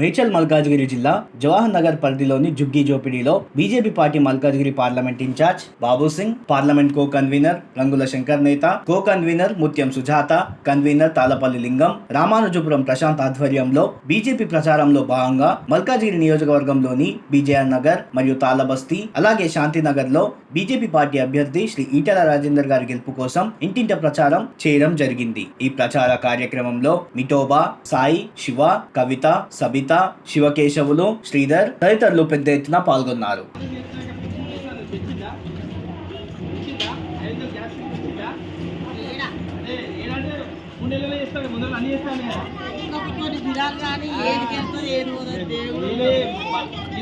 మేచల్ మల్కాజ్గిరి జిల్లా జవహర్ నగర్ పరిధిలోని జుగ్గి జోపిడిలో BJP party Malkajgiri parliament incharge Babu Singh parliament co convener Rangula Shankar నేత co convener Muthyam Sujatha convener Talapalli Lingam Ramanujapuram Prashanth ఆధ్వర్యంలో BJP ప్రచారంలో భాగంగా మల్కాజ్గిరి నియోజకవర్గంలోని బీజేఆర్ నగర్ మరియు తాళబస్తీ అలాగే శాంతినగర్లో బీజేపీ పార్టీ అభ్యర్థి శ్రీ ఈటల రాజేందర్ గారి గెలుపు కోసం ఇంటింట ప్రచారం చేయడం జరిగింది. ఈ ప్రచార కార్యక్రమంలో మిటోబా సాయి శివ కవిత సబిత శివకేశవులు శ్రీధర్ తదితరులు పెద్ద ఎత్తున పాల్గొన్నారు.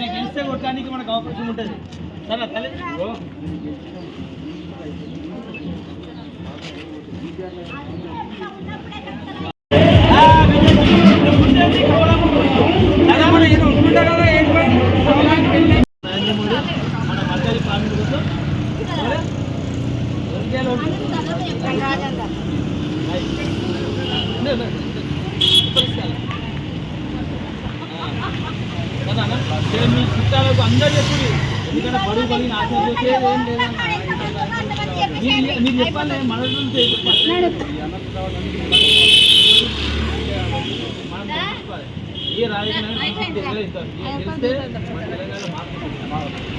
గెలిస్తే కొట్టడానికి మనకు అవకాశం ఉంటుంది సరే తల్లి కదా అన్న? సరే, మీ చుట్టాలకు అందరు చెప్పుడి ఎందుకంటే బడుగు కలిగిన ఆశ చూసే ఏం లేదన్న మీరు మీరు చెప్పాలి మన గురించి చెప్పాలి మనం తెలుసుకోవాలి. ఏ రాజకీయ గెలిస్తే మన తెలంగాణ మార్పు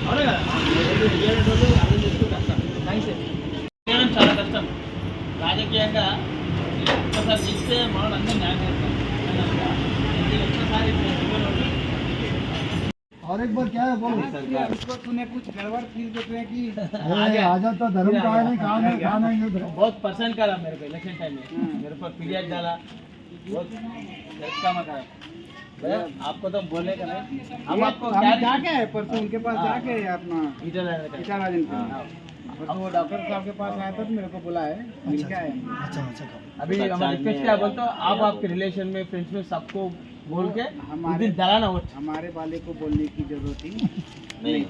అవునా కదా ఏడు రోజులు అర్థం చేసుకుంటే కష్టం థ్యాంక్స్ చేయడం చాలా కష్టం రాజకీయంగా మీరు ఒక్కసారి గెలిస్తే మనం అందరూ న్యాయం చేస్తాం ఇది ఒక్కసారి और एक बार क्या है बोलो तूने कुछ गड़बड़ फील करते हैं कि अरे आ जाता धर्म का है नहीं काम है काम है नहीं धर्म बहुत पसंद करा मेरे को इलेक्शन टाइम में मेरे पर पीरियड डाला बहुत गलत काम करा भैया, आपको तो बोले का नहीं हम आपको क्या जाके आए परसों उनके पास हाँ। जाके आए अपना मीटर लाने वो डॉक्टर साहब के पास आया था तो मेरे को के अच्छा अच्छा अभी हम रिक्वेस्ट क्या बोलते आप आपके रिलेशन में फ्रेंड्स में सबको बोल के हमारे- दिन डराना हो हमारे वाले को बोलने की ज़रूरत ही नहीं।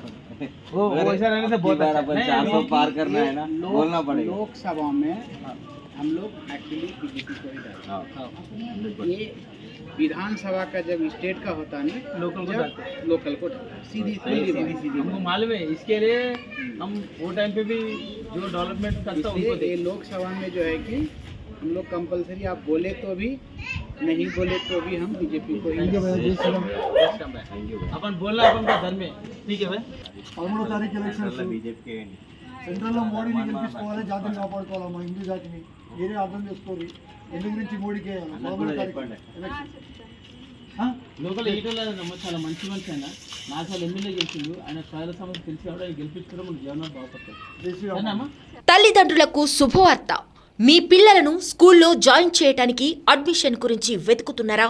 वो वैसा रहने से बहुत अच्छा अपन नहीं, चार सौ नहीं, पार करना है ना बोलना पड़ेगा। लोकसभा में हम लोग एक्चुअली बीजेपी को ही डालते हाँ। ये विधानसभा का जब स्टेट का होता नहीं लोकल को लोकल को सीधी सीधी सीधी सीधी हमको मालूम है इसके लिए हम्म। हम वो टाइम पे भी जो डेवलपमेंट करता है लोकसभा में जो है कि हम लोग कंपलसरी आप बोले तो भी नहीं बोले तो भी हम बीजेपी को ही अपन बोला अपन का धर्म है ठीक है भाई? और तारीख इलेक्शन बीजेपी के సెంట్రల్లో మోడీని గెలిపించుకోవాలి జాతిని కాపాడుకోవాలి మా హిందూ జాతిని? మీరే అర్థం చేసుకోరు. ఎందు గురించి మోడీకి లోకల్ ఈటల చాలా మంచి మనిషి ఆయన నాకు సార్లు ఎమ్మెల్యే గెలిచిండు. ఆయన ప్రజల సమస్య తెలిసి కూడా ఆయన గెలిపించడం మన జీవనం బాగుపడుతుంది జై శ్రీరామ్ సరేనమ్మా తల్లిదండ్రులకు శుభవార్త. మీ పిల్లలను స్కూల్లో జాయిన్ చేయటానికి అడ్మిషన్ గురించి వెతుకుతున్నారా?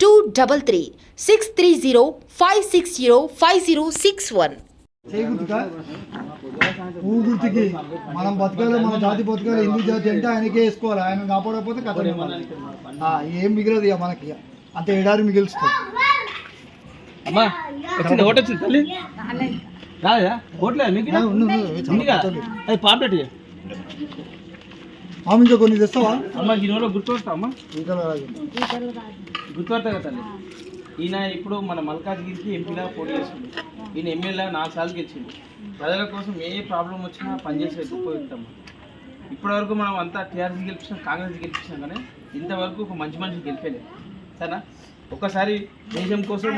two double three six three zero five six zero five zero six one గుర్తుకి. మనం బతకాలి మన జాతి బతకాలి హిందూ జాతి అంటే ఆయనకే వేసుకోవాలి. ఆయన కాపాడకపోతే కథ ఏం మిగలదు ఇక మనకి. అంత ఎడారి మిగిల్చుతుంది అమ్మా వచ్చింది? ఓటు వచ్చింది తల్లి? రాదా మీకు. అది. ఆమె కొన్ని తెస్తావా? అమ్మా ఈ రోజులో గుర్తుపడతా అమ్మా. గుర్తుపడతా కదా తల్లి. ఈయన ఇప్పుడు మన మల్కాజ్గిరికి ఎంపీలా పోటీ చేస్తుంది ఈయన ఎమ్మెల్యే నాలుగు సార్లు గెలిచింది ప్రజల కోసం ఏ ప్రాబ్లం వచ్చినా పనిచేసి ఉపయోగిస్తాం ఇప్పటివరకు మనం అంతా టీఆర్ఎస్ గెలిపించినా కాంగ్రెస్ గెలిపించినా కానీ ఇంతవరకు ఒక మంచి మనిషి గెలిపేలేదు సరేనా? ఒక్కసారి దేశం కోసం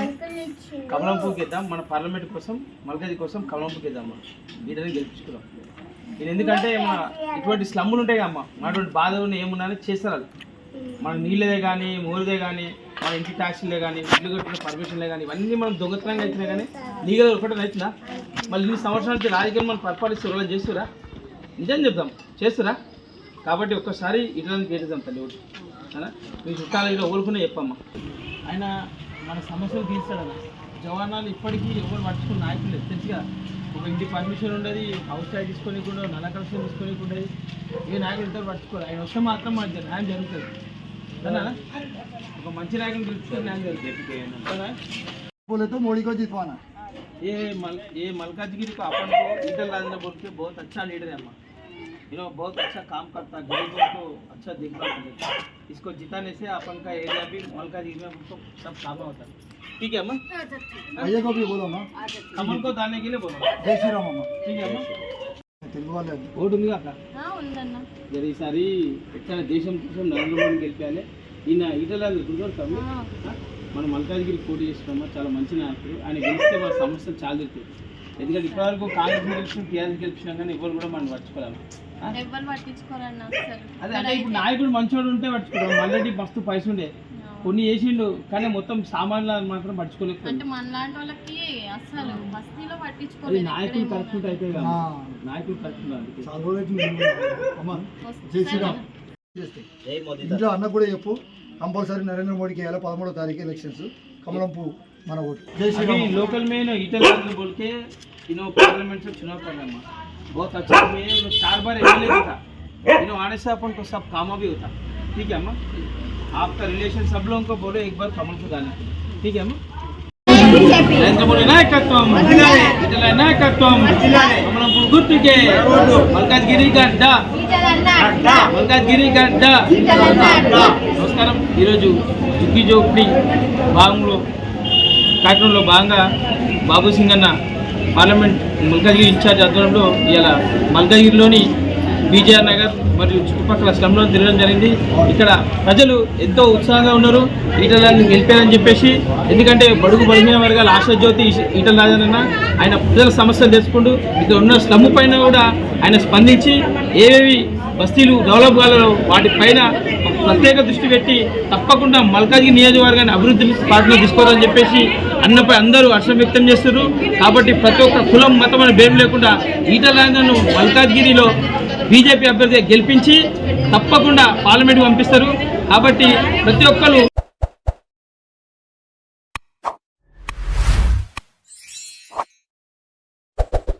కమలంపూకి ఇద్దాం మన పార్లమెంట్ కోసం మల్కజీ కోసం కమలంపూకి ఇద్దాం మనం. వీటిని గెలిపించుకుందాం. ఇది ఎందుకంటే మన ఇటువంటి స్లమ్ములు ఉంటాయి అమ్మ మనటువంటి బాధలు ఏమున్నా చేస్తారు వాళ్ళు మన నీళ్ళదే కానీ మూరదే కానీ మన ఇంటి ట్యాక్సీలే కానీ ఇల్లు కట్టిన పర్మిషన్లే కానీ ఇవన్నీ మనం దొంగతనంగా అవుతున్నాయి కానీ లీగల్ ఒకటి అవుతుందా మళ్ళీ ఇన్ని సంవత్సరాల నుంచి రాజకీయం మనం పరిపాలిస్తే వాళ్ళు చేస్తురా? నిజం చెప్తాం చేస్తురా? కాబట్టి ఒక్కసారి ఇటువంటి కేటిద్దాం తల్లి ఒకటి మీ చుట్టాలు ఇలా ఊరుకునే చెప్పమ్మా. ఆయన మన సమస్యలు తీస్తాడన్న జవానాలు ఇప్పటికీ ఎవరు పట్టుకున్న నాయకులు లేదు తెలుసుగా? ఒక ఇంటి పర్మిషన్ ఉండదు హౌస్ ట్యాగ్ తీసుకొని కూడా నల్ల కలెక్షన్ తీసుకొని ఉండదు ఏ నాయకులు ఇద్దరు పట్టుకోరు ఆయన వస్తే మాత్రం మనకి న్యాయం జరుగుతుంది సరేనా ఒక మంచి నాయకుని పిలిపిస్తే న్యాయం జరుగుతుంది సరేనా बोले तो मोदी को जितवाना ये मल ये मलकाजगिरी को अपन को ईटल राजेंद्र बोल के बहुत अच्छा लीडर है हमारा यू नो बहुत अच्छा काम करता है गरीबों को अच्छा देखभाल करता है इसको जिताने से अपन का एरिया भी मलकाजगिरी में हमको सब काम होता है ठीक है अम्मा भैया को भी बोलो ना अमन को दाने के लिए बोलो జై శ్రీరామ్ అమ్మ ठीक है अम्मा తెలుగు వాళ్ళే ఓటు ఉంది అక్క జర ఈసారి ఎక్కడ దేశం కోసం నరేంద్ర మోడీ గెలిపాలి ఈయన ఈటల గుర్తుపడతాము మనం మల్కాజ్గిరి పోటీ చేస్తున్నామా చాలా మంచి నాయకుడు ఆయన గెలిస్తే మన సమస్యలు చాలా తిరుగుతాయి ఎందుకంటే ఇప్పటివరకు కాంగ్రెస్ గెలిచిన టీఆర్ఎస్ గెలిచినా కానీ ఎవరు కూడా మనం పట్టుకోలేము ఆ? ఎవరు పట్టించుకోరన్న అసలు అదే అంటే ఇప్పుడు నాయకుడు మంచోడు ఉంటే పట్టుకుంటాం మళ్ళీ మస్తు పైస ఉండే కొన్ని చేసిండు కానీ మొత్తం సామాన్లు మాత్రం పట్టుకోలేకపోయింది అంటే మనలాంటి వాళ్ళకి అసలు బస్తీలో అది పట్టించుకోలేదు నాయకులు కరెక్ట్ ఉంటే అయిపోయి కదా ఆ. నాయకులు కరెక్ట్ ఉండాలి అందుకే. చాలా రోజులు అమ్మ జై శ్రీరామ్ చేస్తే ఇంట్లో అన్న కూడా చెప్పు కంపల్సరీ నరేంద్ర మోడీకి వేయాలి పదమూడో తారీఖు ఎలక్షన్స్ కమలం పువ్వు మన ఓటు జై अभी శ్రీరామ్ लोकल में ना ईटल राजेंद्र बोल के इन्हों पार्लियामेंट से चुनाव कर रहे हैं बहुत अच्छा आदमी है उन्होंने चार बार एमएलए भी था इन्हों आने से अपन को सब कामा भी होता ठीक है अम्मा आपका रिलेशन सब लोगों को बोलो एक बार कमल को डालने के लिए ठीक है अम्मा నరేంద్ర మోడీ నాయకత్వం ఇటల నాయకత్వం కమలం గుర్తుకే మల్కాజ్గిరి గడ్డ మల్కాజ్గిరి గడ్డ నమస్కారం ఈరోజు జుగ్గి జోక్డి భాగంలో కార్యక్రమంలో భాగంగా బాబు సింగ్ అన్న పార్లమెంట్ మల్కాజ్గిరి ఇన్ఛార్జ్ ఆధ్వర్యంలో ఇలా మల్కాజ్గిరిలోని బీజేఆర్ నగర్ మరియు చుట్టుపక్కల స్లంలో తిరగడం జరిగింది. ఇక్కడ ప్రజలు ఎంతో ఉత్సాహంగా ఉన్నారు. ఈటల రాజన్ గెలిపారని చెప్పేసి ఎందుకంటే బడుగు బలహీన వర్గాల ఆశాజ్యోతి ఈటల రాజన్న ఆయన ప్రజల సమస్యలు తెలుసుకుంటూ ఇక్కడ ఉన్న స్లమ్ పైన కూడా ఆయన స్పందించి ఏవేవి బస్తీలు డెవలప్ కాలలో వాటిపైన ప్రత్యేక దృష్టి పెట్టి తప్పకుండా మల్కాజ్గిరి నియోజకవర్గాన్ని అభివృద్ధి పాటలో తీసుకోవాలని చెప్పేసి అన్నపై అందరూ హర్షం వ్యక్తం చేస్తున్నారు. కాబట్టి ప్రతి ఒక్క కులం మతం అనే భేదం లేకుండా ఈటలాంగను మల్కాజ్గిరిలో బీజేపీ అభ్యర్థిగా గెలిపించి తప్పకుండా పార్లమెంట్కి పంపిస్తారు. కాబట్టి ప్రతి ఒక్కరు